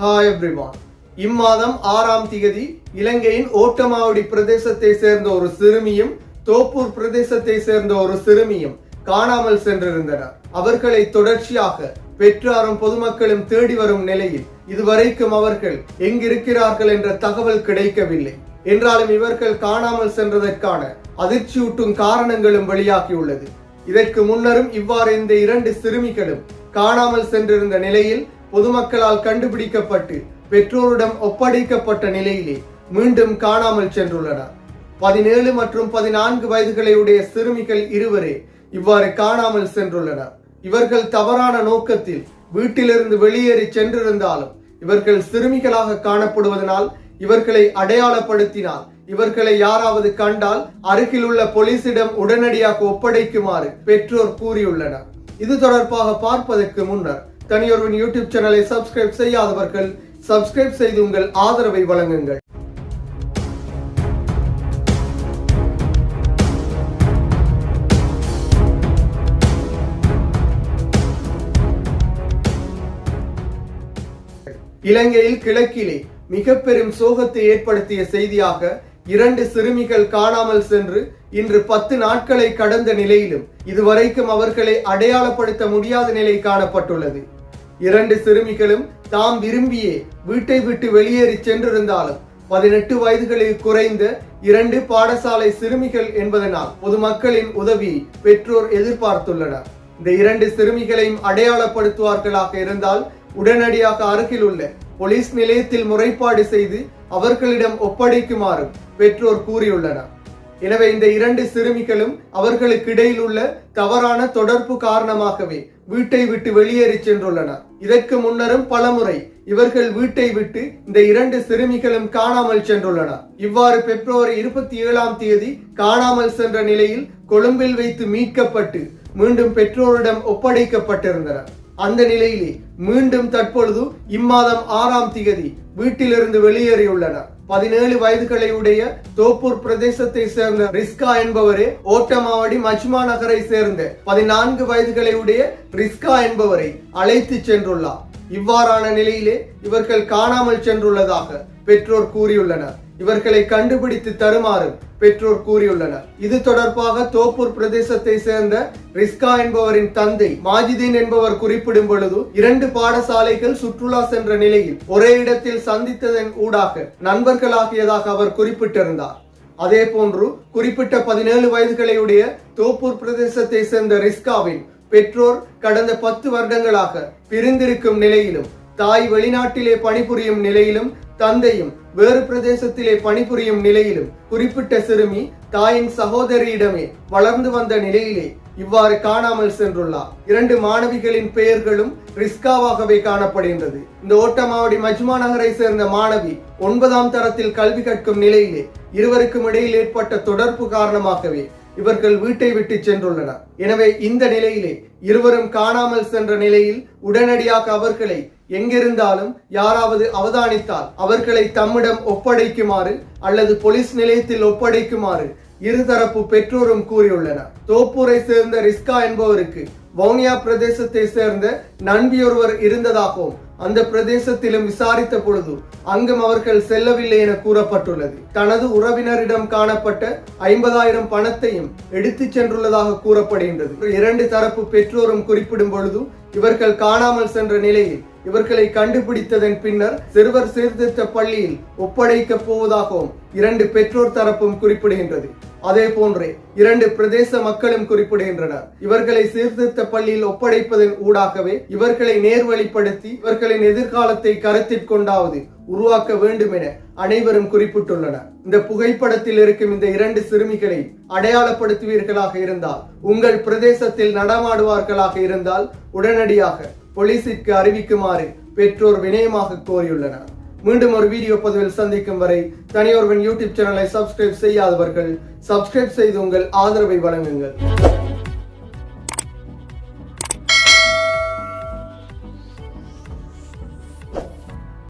Hi everyone இம்மாதம் ஆறாம் திகதி இலங்கையின் ஓட்டமாவடி பிரதேசத்தை சேர்ந்த ஒரு சிறுமியும் தோப்பூர் பிரதேசத்தை சேர்ந்த ஒரு சிறுமியும் காணாமல் சென்றிருந்தனர். அவர்களை தொடர்ச்சியாக பெற்றாரும் பொதுமக்களும் தேடி வரும் நிலையில் இதுவரைக்கும் அவர்கள் எங்கிருக்கிறார்கள் என்ற தகவல் கிடைக்கவில்லை. என்றாலும் இவர்கள் காணாமல் சென்றதற்கான அதிர்ச்சியூட்டும் காரணங்களும் வெளியாகியுள்ளது. இதற்கு முன்னரும் இவ்வாறு இந்த இரண்டு சிறுமிகளும் காணாமல் சென்றிருந்த நிலையில் பொதுமக்களால் கண்டுபிடிக்கப்பட்டு பெற்றோரிடம் ஒப்படைக்கப்பட்ட நிலையிலே மீண்டும் காணாமல் சென்றுள்ளனர். பதினேழு மற்றும் பதினான்கு வயதுகளையுடைய சிறுமிகள் இருவரே இவ்வாறு காணாமல் சென்றுள்ளனர். இவர்கள் தவறான நோக்கத்தில் வீட்டிலிருந்து வெளியேறி சென்றிருந்தாலும் இவர்கள் சிறுமிகளாக காணப்படுவதனால் இவர்களை அடையாளப்படுத்தினால் இவர்களை யாராவது கண்டால் அருகில் உள்ள போலீசிடம் உடனடியாக ஒப்படைக்குமாறு பெற்றோர் கூறியுள்ளனர். இது தொடர்பாக பார்ப்பதற்கு முன்னர் தனியொருவன் யூடியூப் சேனலை சப்ஸ்கிரைப் செய்யாதவர்கள் சப்ஸ்கிரைப் செய்து உங்கள் ஆதரவை வழங்குங்கள். இலங்கையில் கிழக்கிலே மிக பெரும் சோகத்தை ஏற்படுத்திய செய்தியாக இரண்டு சிறுமிகள் காணாமல் சென்று இன்று பத்து நாட்களை கடந்த நிலையிலும் இதுவரைக்கும் அவர்களை அடையாளப்படுத்த முடியாத நிலை காணப்பட்டுள்ளது. இரண்டு சிறுமிகளும் தாம் விரும்பியே வீட்டை விட்டு வெளியேறி சென்றிருந்தாலும் பதினெட்டு வயதுகளில் குறைந்த இரண்டு பாடசாலை சிறுமிகள் என்பதனால் பொதுமக்களின் உதவி பெற்றோர் எதிர்பார்த்துள்ளனர். இந்த இரண்டு சிறுமிகளையும் அடையாளப்படுத்துவார்களாக இருந்தால் உடனடியாக அருகில் உள்ள போலீஸ் நிலையத்தில் முறைப்பாடு செய்து அவர்களிடம் ஒப்படைக்குமாறும் பெற்றோர் கூறியுள்ளனர். எனவே இந்த இரண்டு சிறுமிகளும் அவர்களுக்கு இடையில் உள்ள தவறான தொடர்பு காரணமாகவே வீட்டை விட்டு வெளியேறி சென்றுள்ளனர். இதற்கு முன்னரும் பலமுறை இவர்கள் வீட்டை விட்டு இந்த இரண்டு சிறுமிகளும் காணாமல் சென்றுள்ளனர். இவ்வாறு பிப்ரவரி இருபத்தி ஏழாம் தேதி காணாமல் சென்ற நிலையில் கொழும்பில் வைத்து மீட்கப்பட்டு மீண்டும் பெற்றோரிடம் ஒப்படைக்கப்பட்டிருந்தனர். அந்த நிலையிலே மீண்டும் தற்பொழுது இம்மாதம் ஆறாம் திகதி வீட்டிலிருந்து வெளியேறியுள்ளனர். பதினேழு வயதுகளையுடைய தோப்பூர் பிரதேசத்தை சேர்ந்த ரிஸ்கா என்பவரே ஓட்டமாவடி மஜ்மா நகரை சேர்ந்த பதினான்கு வயதுகளையுடைய ரிஸ்கா என்பவரை அழைத்து சென்றுள்ளார். இவ்வாறான நிலையிலே இவர்கள் காணாமல் சென்றுள்ளதாக பெற்றோர் கூறியுள்ளனர். இவர்களை கண்டுபிடித்து தருமாறு பெற்றோர் கூறியுள்ளனர். இது தொடர்பாக தோப்பூர் பிரதேசத்தை சேர்ந்த ரிஸ்கா என்பவரின் தந்தை மாஜிதீன் என்பவர் குறிப்பிடும் பொழுது இரண்டு பாடசாலைகள் சுற்றுலா சென்ற நிலையில் ஒரே இடத்தில் சந்தித்ததன் ஊடாக நண்பர்களாகியதாக அவர் குறிப்பிட்டிருந்தார். அதே போன்று குறிப்பிட்ட பதினேழு வயதுகளையுடைய தோப்பூர் பிரதேசத்தை சேர்ந்த ரிஸ்காவின் பெற்றோர் கடந்த பத்து வருடங்களாக பிரிந்திருக்கும் நிலையிலும் தாய் வெளிநாட்டிலே பணிபுரியும் நிலையிலும் தந்தையும் வேறு பிரதேசத்திலே பணிபுரியும் நிலையிலும் குறிப்பிட்ட சிறுமி தாயின் சகோதரியிடமே வளர்ந்து வந்த நிலையிலே இவ்வாறு காணாமல் சென்றுள்ளார் இரண்டு மாணவிகளின் பெயர்களும் ரிஸ்காவாகவே காணப்படுகின்றது. இந்த ஓட்டமாவடி மஜ்மா நகரை சேர்ந்த மாணவி ஒன்பதாம் தரத்தில் கல்வி கற்கும் நிலையிலே இருவருக்கும் இடையில் ஏற்பட்ட தொடர்பு காரணமாகவே இவர்கள் வீட்டை விட்டு சென்றுள்ளனர். எனவே இந்த நிலையிலே இருவரும் காணாமல் சென்ற நிலையில் உடனடியாக அவர்களை எங்கிருந்தாலும் யாராவது அவதானித்தால் அவர்களை தம்மிடம் ஒப்படைக்குமாறு அல்லது போலீஸ் நிலையத்தில் ஒப்படைக்குமாறு இருதரப்பு பெற்றோரும் கூறியுள்ளனர். தோப்பூரை சேர்ந்த ரிஸ்கா என்பவருக்கு வவுனியா பிரதேசத்தை சேர்ந்த நண்பியொருவர் இருந்ததாகவும் அந்த பிரதேசத்திலும் விசாரித்த பொழுது அங்கும் அவர்கள் செல்லவில்லை என கூறப்பட்டுள்ளது. தனது உறவினரிடம் காணப்பட்ட ஐம்பதாயிரம் பணத்தையும் எடுத்துச் சென்றுள்ளதாக கூறப்படுகின்றது. இரண்டு தரப்பு பெற்றோரும் குறிப்பிடும் பொழுது இவர்கள் காணாமல் சென்ற நிலையில் இவர்களை கண்டுபிடித்ததன் பின்னர் சிறுவர் சீர்திருத்த பள்ளியில் ஒப்படைக்க போவதாகவும் இரண்டு பெற்றோர் தரப்பும் குறிப்பிடுகின்றது. அதே போன்றே இரண்டு பிரதேச மக்களும் குறிப்பிடுகின்றனர். இவர்களை சீர்திருத்த பள்ளியில் ஒப்படைப்பதன் ஊடாகவே இவர்களை நேர்வழிப்படுத்தி இவர்களின் எதிர்காலத்தை கருத்தில் கொண்டாவது உருவாக்க வேண்டும் என அனைவரும் குறிப்பிட்டுள்ளனர். இந்த புகைப்படத்தில் இருக்கும் இந்த இரண்டு சிறுமிகளை அடையாளப்படுத்துவீர்களாக இருந்தால் உங்கள் பிரதேசத்தில் நடமாடுவார்களாக இருந்தால் உடனடியாக போலீசிற்கு அறிவிக்குமாறு பெற்றோர் வினயமாக கோரியுள்ளனர். மீண்டும் ஒரு வீடியோ பதிவில் சந்திக்கும் வரை தனியொருவன் யூடியூப் சேனலை சப்ஸ்கிரைப் செய்யாதவர்கள் சப்ஸ்கிரைப் செய்து உங்கள் ஆதரவை வழங்குங்கள்.